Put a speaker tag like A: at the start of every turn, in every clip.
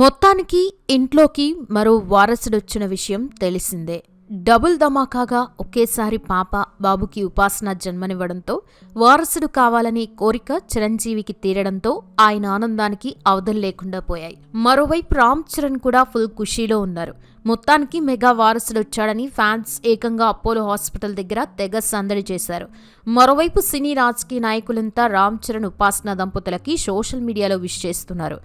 A: మొత్తానికి ఇంట్లోకి మరో వారసుడొచ్చిన విషయం తెలిసిందే. డబుల్ ధమాకాగా ఒకేసారి పాప బాబుకి ఉపాసన జన్మనివ్వడంతో వారసుడు కావాలనే కోరిక చిరంజీవికి తీరడంతో ఆయన ఆనందానికి అవధులు లేకుండా పోయాయి. మరోవైపు రామ్ చరణ్ కూడా ఫుల్ ఖుషీలో ఉన్నారు. మొత్తానికి మెగా వారసుడు వచ్చాడని ఫ్యాన్స్ ఏకంగా అపోలో హాస్పిటల్ దగ్గర తెగ సందడి చేశారు. మరోవైపు సినీ రాజకీయ నాయకులంతా రామ్ చరణ్ ఉపాసన దంపతులకి సోషల్ మీడియాలో విష్ చేస్తున్నారు.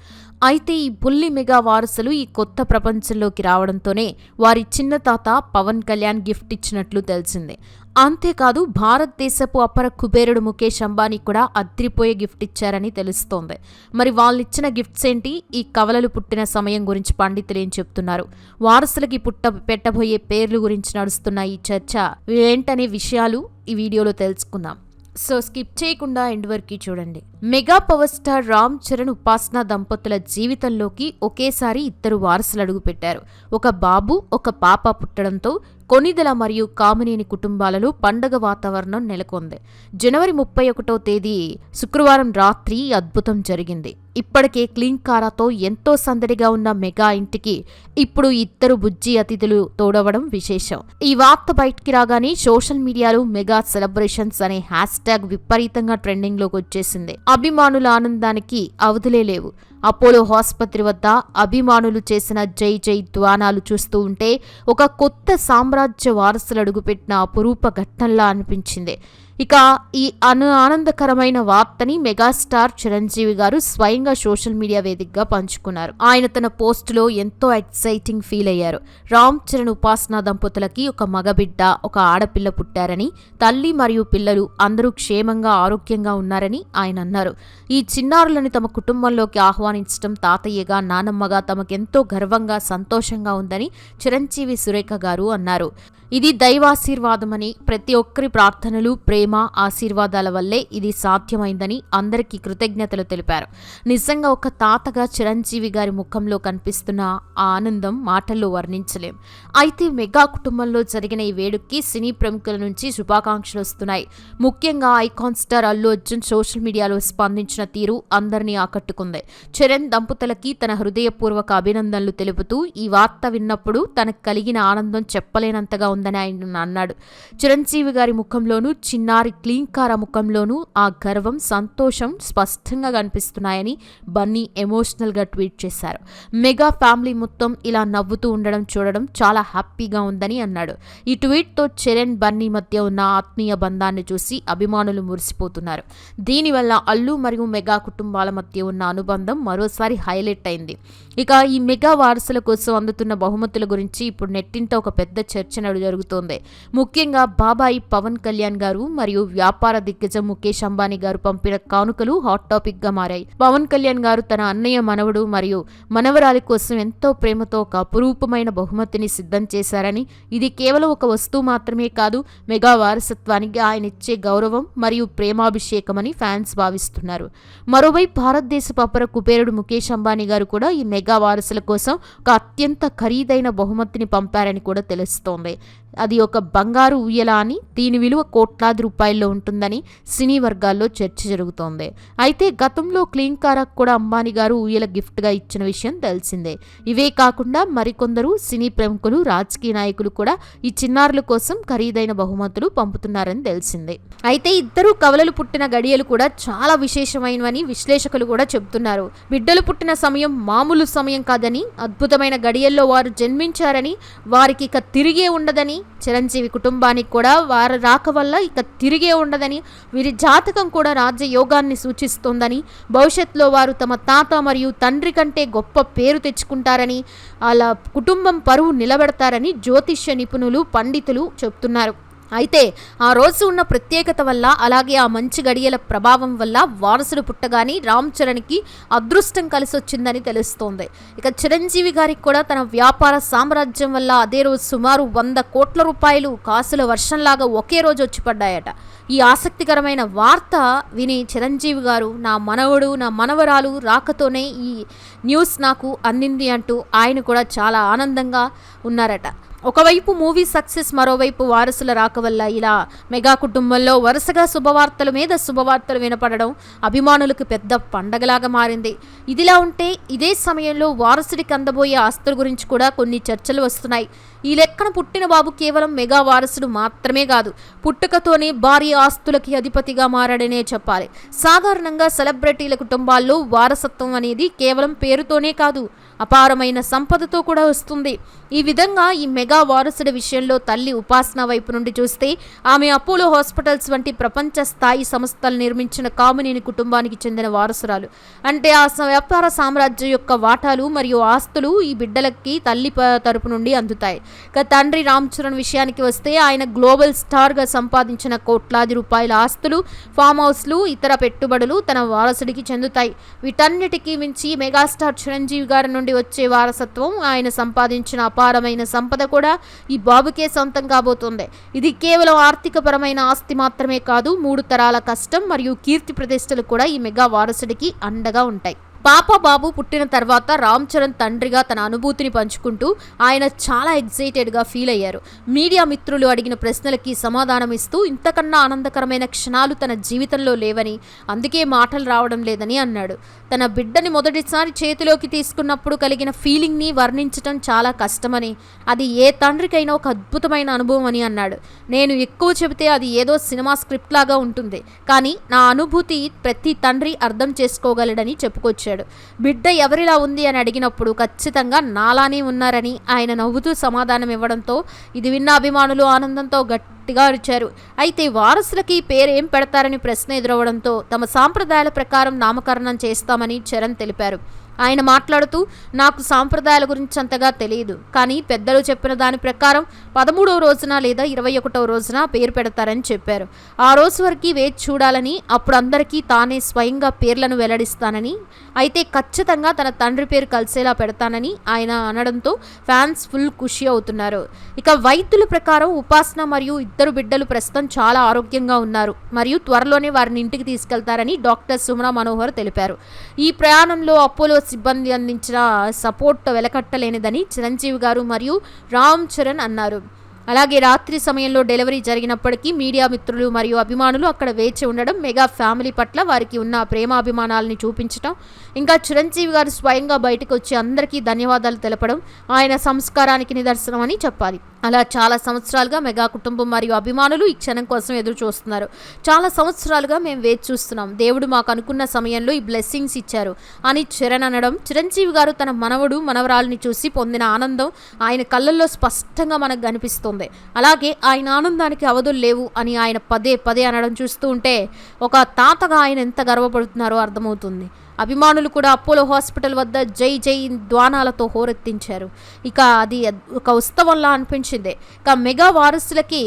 A: అయితే ఈ బుల్లి మెగా వారసులు ఈ కొత్త ప్రపంచంలోకి రావడంతోనే వారి చిన్న తాత పవన్ కళ్యాణ్ గిఫ్ట్ ఇచ్చినట్లు తెలిసిందే. అంతేకాదు భారతదేశపు అపర కుబేరుడు ముఖేష్ అంబానీ కూడా అద్రిపోయే గిఫ్ట్ ఇచ్చారని తెలుస్తోంది. మరి వాళ్ళిచ్చిన గిఫ్ట్స్ ఏంటి? ఈ కవలలు పుట్టిన సమయం గురించి పండితులు ఏం చెప్తున్నారు? వారసులకి పుట్ట పెట్టబోయే పేర్లు గురించి నడుస్తున్న ఈ చర్చ ఏంటనే విషయాలు ఈ వీడియోలో తెలుసుకుందాం. సో స్కిప్ చేయకుండా ఎండ్ వరకు చూడండి. Mega power star Ram Charan Upasana దంపతుల జీవితంలోకి ఒకేసారి ఇద్దరు వారసులు అడుగుపెట్టారు. ఒక బాబు ఒక పాప పుట్టడంతో కొనిదెల మరియు కామినేని కుటుంబాలలో పండగ వాతావరణం నెలకొంది. జనవరి ముప్పై ఒకటో తేదీ శుక్రవారం రాత్రి అద్భుతం జరిగింది. ఇప్పటికే క్లీన్ కారాతో ఎంతో సందడిగా ఉన్న మెగా ఇంటికి ఇప్పుడు ఇద్దరు బుజ్జి అతిథులు తోడవడం విశేషం. ఈ వార్త బయటికి రాగానే సోషల్ మీడియాలో మెగా సెలబ్రేషన్స్ అనే హ్యాష్ ట్యాగ్ విపరీతంగా ట్రెండింగ్లోకి వచ్చేసింది. అభిమానుల ఆనందానికి అవధులే లేవు. అపోలో ఆసుపత్రి వద్ద అభిమానులు చేసిన జై జై ద్వానాలు చూస్తూ ఉంటే ఒక కొత్త సామ్రాజ్య వారసులు అడుగుపెట్టిన అపురూప ఘట్టంలా అనిపించింది. ఇక ఈ అను ఆనందకరమైన వార్తని మెగాస్టార్ చిరంజీవి గారు స్వయంగా సోషల్ మీడియా వేదికగా పంచుకున్నారు. ఆయన తన పోస్టులో ఎంతో ఎక్సైటింగ్ ఫీల్ అయ్యారు. రామ్ చరణ్ ఉపాసన దంపతులకి ఒక మగబిడ్డ ఒక ఆడపిల్ల పుట్టారని తల్లి మరియు పిల్లలు అందరూ క్షేమంగా ఆరోగ్యంగా ఉన్నారని ఆయన అన్నారు. ఈ చిన్నారులను తమ కుటుంబంలోకి ఆహ్వానించడం తాతయ్యగా నానమ్మగా తమకెంతో గర్వంగా సంతోషంగా ఉందని చిరంజీవి సురేఖ గారు అన్నారు. ఇది దైవాశీర్వాదమని ప్రతి ఒక్కరి ప్రార్థనలు ప్రేమ ఆశీర్వాదాల వల్లే ఇది సాధ్యమైందని అందరికీ కృతజ్ఞతలు తెలిపారు. నిజంగా ఒక తాతగా చిరంజీవి గారి ముఖంలో కనిపిస్తున్న ఆ ఆనందం మాటల్లో వర్ణించలేం. అయితే మెగా కుటుంబంలో జరిగిన ఈ వేడుక్కి సినీ ప్రముఖుల నుంచి శుభాకాంక్షలు వస్తున్నాయి. ముఖ్యంగా icon star Allu Arjun social మీడియాలో స్పందించిన తీరు అందరినీ ఆకట్టుకుంది. చరణ్ దంపతులకి తన హృదయపూర్వక అభినందనలు తెలుపుతూ ఈ వార్త విన్నప్పుడు తనకు కలిగిన ఆనందం చెప్పలేనంతగా ఉందని ఆయన అన్నాడు. చిరంజీవి గారి ముఖంలోనూ చిన్నారి క్లీంకార ముఖంలోనూ ఆ గర్వం సంతోషం స్పష్టంగా కనిపిస్తున్నాయని బన్నీ ఎమోషనల్గా ట్వీట్ చేశారు. మెగా ఫ్యామిలీ మొత్తం ఇలా నవ్వుతూ ఉండడం చూడడం చాలా హ్యాపీగా ఉందని అన్నాడు. ఈ ట్వీట్తో చరణ్ బన్నీ మధ్య ఉన్న ఆత్మీయ బంధాన్ని చూసి అభిమానులు మురిసిపోతున్నారు. దీనివల్ల అల్లు మరియు మెగా కుటుంబాల మధ్య ఉన్న అనుబంధం మరోసారి హైలైట్ అయింది. ఇక ఈ మెగా వారసుల కోసం అందుతున్న బహుమతుల గురించి ఇప్పుడు నెట్టింట ఒక పెద్ద చర్చ నడు జరుగుతోంది. ముఖ్యంగా బాబాయి పవన్ కళ్యాణ్ గారు మరియు వ్యాపార దిగ్గజం ముఖేష్ అంబానీ గారు పంపిన కానుకలు హాట్ టాపిక్గా మారాయి. పవన్ కళ్యాణ్ గారు తన అన్నయ్య మనవడు మరియు మనవరాలి కోసం ఎంతో ప్రేమతో ఒక అపురూపమైన బహుమతిని సిద్ధం చేశారని ఇది కేవలం ఒక వస్తువు మాత్రమే కాదు మెగా వారసత్వానికి ఆయన ఇచ్చే గౌరవం మరియు ప్రేమాభిషేకమని ఫ్యాన్స్ భావిస్తున్నారు. మరోవైపు భారతదేశ అపర కుబేరుడు ముఖేష్ అంబానీ గారు కూడా ఈ మెగా వారసుల కోసం ఒక అత్యంత ఖరీదైన బహుమతిని పంపారని కూడా తెలుస్తోంది. అది ఒక బంగారు ఉయ్యల అని దీని విలువ కోట్లాది రూపాయల్లో ఉంటుందని సినీ వర్గాల్లో చర్చ జరుగుతోంది. అయితే గతంలో క్లీన్ కారాక్ కూడా అంబానీ గారు ఉయ్యల గిఫ్ట్గా ఇచ్చిన విషయం తెలిసిందే. ఇవే కాకుండా మరికొందరు సినీ ప్రముఖులు రాజకీయ నాయకులు కూడా ఈ చిన్నారుల కోసం ఖరీదైన బహుమతులు పంపుతున్నారని తెలిసిందే. అయితే ఇద్దరు కవలలు పుట్టిన గడియలు కూడా చాలా విశేషమైనవని విశ్లేషకులు కూడా చెబుతున్నారు. బిడ్డలు పుట్టిన సమయం మామూలు సమయం కాదని అద్భుతమైన గడియల్లో వారు జన్మించారని వారికి ఇక తిరిగే ఉండదని చిరంజీవి కుటుంబానికి కూడా వారి రాక వల్ల ఇక తిరిగే ఉండదని వీరి జాతకం కూడా రాజ్యయోగాన్ని సూచిస్తోందని భవిష్యత్తులో వారు తమ తాత మరియు తండ్రి కంటే గొప్ప పేరు తెచ్చుకుంటారని అలా కుటుంబం పరువు నిలబెడతారని జ్యోతిష్య నిపుణులు పండితులు చెప్తున్నారు. అయితే ఆ రోజు ఉన్న ప్రత్యేకత వల్ల అలాగే ఆ మంచి గడియల ప్రభావం వల్ల వారసుడు పుట్టగానే రామ్ చరణ్కి అదృష్టం కలిసి వచ్చిందని తెలుస్తోంది. ఇక చిరంజీవి గారికి కూడా తన వ్యాపార సామ్రాజ్యం వల్ల అదే రోజు సుమారు వంద కోట్ల రూపాయలు కాసుల వర్షంలాగా ఒకే రోజు వచ్చి పడ్డాయట. ఈ ఆసక్తికరమైన వార్త విని చిరంజీవి గారు నా మనవడు నా మనవరాలు రాకతోనే ఈ న్యూస్ నాకు అందింది అంటూ ఆయన కూడా చాలా ఆనందంగా ఉన్నారట. ఒకవైపు మూవీ సక్సెస్ మరోవైపు వారసుల రాక వల్ల ఇలా మెగా కుటుంబంలో వరుసగా శుభవార్తల మీద శుభవార్తలు వినపడడం అభిమానులకు పెద్ద పండగలాగా మారింది. ఇదిలా ఉంటే ఇదే సమయంలో వారసుడికి అందబోయే ఆస్తుల గురించి కూడా కొన్ని చర్చలు వస్తున్నాయి. ఈ లెక్కన పుట్టిన బాబు కేవలం మెగా వారసుడు మాత్రమే కాదు పుట్టుకతోనే భారీ ఆస్తులకి అధిపతిగా మారాడనే చెప్పాలి. సాధారణంగా సెలబ్రిటీల కుటుంబాల్లో వారసత్వం అనేది కేవలం పేరు పేరుతోనే కాదు అపారమైన సంపదతో కూడా వస్తుంది. ఈ విధంగా ఈ మెగా వారసుడి విషయంలో తల్లి ఉపాసన వైపు నుండి చూస్తే ఆమె అపోలో హాస్పిటల్స్ వంటి ప్రపంచ స్థాయి సంస్థలు నిర్మించిన కామినేని కుటుంబానికి చెందిన వారసురాలు. అంటే ఆ వ్యాపార సామ్రాజ్యం యొక్క వాటాలు మరియు ఆస్తులు ఈ బిడ్డలకి తల్లి తరపు నుండి అందుతాయి. ఇక తండ్రి రామ్ చరణ్ విషయానికి వస్తే ఆయన గ్లోబల్ స్టార్గా సంపాదించిన కోట్లాది రూపాయల ఆస్తులు ఫామ్ హౌస్లు ఇతర పెట్టుబడులు తన వారసుడికి చెందుతాయి. వీటన్నిటికీ మించి మెగాస్టార్ చిరంజీవి గారి నుండి వచ్చే వారసత్వం ఆయన సంపాదించిన అపారమైన సంపద కూడా ఈ బాబుకే సొంతం కాబోతుంది. ఇది కేవలం ఆర్థికపరమైన ఆస్తి మాత్రమే కాదు మూడు తరాల కష్టం మరియు కీర్తి ప్రతిష్టలు కూడా ఈ మెగా వారసుడికి అండగా ఉంటాయి. పాప బాబు పుట్టిన తర్వాత రామ్ చరణ్ తండ్రిగా తన అనుభూతిని పంచుకుంటూ ఆయన చాలా ఎగ్జైటెడ్గా ఫీల్ అయ్యారు. మీడియా మిత్రులు అడిగిన ప్రశ్నలకి సమాధానం ఇస్తూ ఇంతకన్నా ఆనందకరమైన క్షణాలు తన జీవితంలో లేవని అందుకే మాటలు రావడం లేదని అన్నాడు. తన బిడ్డని మొదటిసారి చేతిలోకి తీసుకున్నప్పుడు కలిగిన ఫీలింగ్ని వర్ణించటం చాలా కష్టమని అది ఏ తండ్రికైనా ఒక అద్భుతమైన అనుభవం అని అన్నాడు. నేను ఎక్కువ చెబితే అది ఏదో సినిమా స్క్రిప్ట్ లాగా ఉంటుంది కానీ నా అనుభూతి ప్రతి తండ్రి అర్థం చేసుకోగలడని చెప్పుకొచ్చాడు. బిడ్డ ఎవరిలా ఉంది? అని అడిగినప్పుడు ఖచ్చితంగా నాలానే ఉన్నారని ఆయన నవ్వుతూ సమాధానం ఇవ్వడంతో ఇది విన్న అభిమానులు ఆనందంతో గట్టిగా అరిచారు. అయితే వారసులకి పేరేం పెడతారని ప్రశ్న ఎదురవడంతో తమ సాంప్రదాయాల ప్రకారం నామకరణం చేస్తామని చరణ్ తెలిపారు. ఆయన మాట్లాడుతూ నాకు సాంప్రదాయాల గురించి అంతగా తెలియదు కానీ పెద్దలు చెప్పిన దాని ప్రకారం పదమూడవ రోజున లేదా ఇరవై ఒకటవ రోజున పేరు పెడతారని చెప్పారు. ఆ రోజు వరకు వేచి చూడాలని అప్పుడు అందరికీ తానే స్వయంగా పేర్లను వెల్లడిస్తానని అయితే ఖచ్చితంగా తన తండ్రి పేరు కలిసేలా పెడతానని ఆయన అనడంతో ఫ్యాన్స్ ఫుల్ ఖుషి అవుతున్నారు. ఇక వైద్యుల ప్రకారం ఉపాసన మరియు ఇద్దరు బిడ్డలు ప్రస్తుతం చాలా ఆరోగ్యంగా ఉన్నారు. మరియు త్వరలోనే వారిని ఇంటికి తీసుకెళ్తారని డాక్టర్ సుమన మనోహర్ తెలిపారు. ఈ ప్రయాణంలో అపోలో సిబ్బంది అందించిన సపోర్ట్ వెలకట్టలేనిదని చిరంజీవి గారు మరియు రామ్ చరణ్ అన్నారు. అలాగే రాత్రి సమయంలో డెలివరీ జరిగినప్పటికీ మీడియా మిత్రులు మరియు అభిమానులు అక్కడ వేచి ఉండడం మెగా ఫ్యామిలీ పట్ల వారికి ఉన్న ప్రేమాభిమానాలని చూపించడం ఇంకా చిరంజీవి గారు స్వయంగా బయటకు వచ్చి అందరికీ ధన్యవాదాలు తెలపడం ఆయన సంస్కారానికి నిదర్శనం అని చెప్పాలి. అలా చాలా సంవత్సరాలుగా మెగా కుటుంబం మరియు అభిమానులు ఈ క్షణం కోసం ఎదురు చూస్తున్నారు. చాలా సంవత్సరాలుగా మేము వేచి చూస్తున్నాం. దేవుడు మాకు అనుకున్న సమయంలో ఈ బ్లెస్సింగ్స్ ఇచ్చారు. అని చరణ్ అనడం చిరంజీవి గారు తన మనవడు మనవరాలని చూసి పొందిన ఆనందం ఆయన కళ్ళల్లో స్పష్టంగా మనకు కనిపిస్తుంది. అలాగే ఆయన ఆనందానికి అవధులు లేవు అని ఆయన పదే పదే అనడం చూస్తూ ఉంటే ఒక తాతగా ఆయన ఎంత గర్వపడుతున్నారో అర్థమవుతుంది. అభిమానులు కూడా అపోలో హాస్పిటల్ వద్ద జై జై ద్వానాలతో హోరెత్తించారు. ఇక అది ఒక ఉత్సవంలా అనిపించింది. ఇక మెగా వారసులకి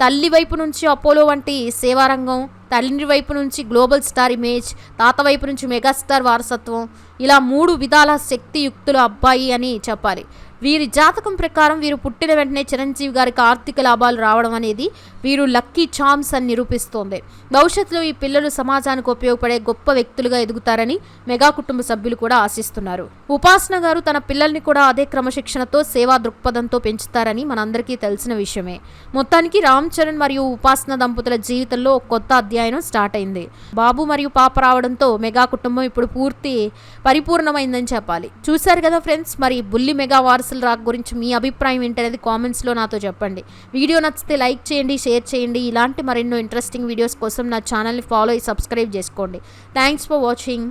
A: తల్లి వైపు నుంచి అపోలో వంటి సేవారంగం తల్లి వైపు నుంచి గ్లోబల్ స్టార్ ఇమేజ్ తాత వైపు నుంచి మెగాస్టార్ వారసత్వం ఇలా మూడు విధాల శక్తియుక్తుల అబ్బాయి అని చెప్పాలి. వీరి జాతకం ప్రకారం వీరు పుట్టిన వెంటనే చిరంజీవి గారికి ఆర్థిక లాభాలు రావడం అనేది వీరు లక్కీ ఛామ్స్ అని నిరూపిస్తోంది. భవిష్యత్తులో ఈ పిల్లలు సమాజానికి ఉపయోగపడే గొప్ప వ్యక్తులుగా ఎదుగుతారని మెగా కుటుంబ సభ్యులు కూడా ఆశిస్తున్నారు. ఉపాసన గారు తన పిల్లల్ని కూడా అదే క్రమశిక్షణతో సేవా దృక్పథంతో పెంచుతారని మనందరికీ తెలిసిన విషయమే. మొత్తానికి రామ్ చరణ్ మరియు ఉపాసన దంపతుల జీవితంలో కొత్త అధ్యాయం స్టార్ట్ అయింది. బాబు మరియు పాప రావడంతో మెగా కుటుంబం ఇప్పుడు పూర్తి పరిపూర్ణమైందని చెప్పాలి. చూశారు కదా ఫ్రెండ్స్ మరి బుల్లి మెగా వారసుల రాక్ గురించి మీ అభిప్రాయం ఏంటనేది కామెంట్స్లో నాతో చెప్పండి. వీడియో నచ్చితే లైక్ చేయండి షేర్ చేయండి. ఇలాంటి మరెన్నో ఇంట్రెస్టింగ్ వీడియోస్ కోసం నా ఛానల్ని ఫాలో అయ్యి సబ్స్క్రైబ్ చేసుకోండి. Thanks for watching.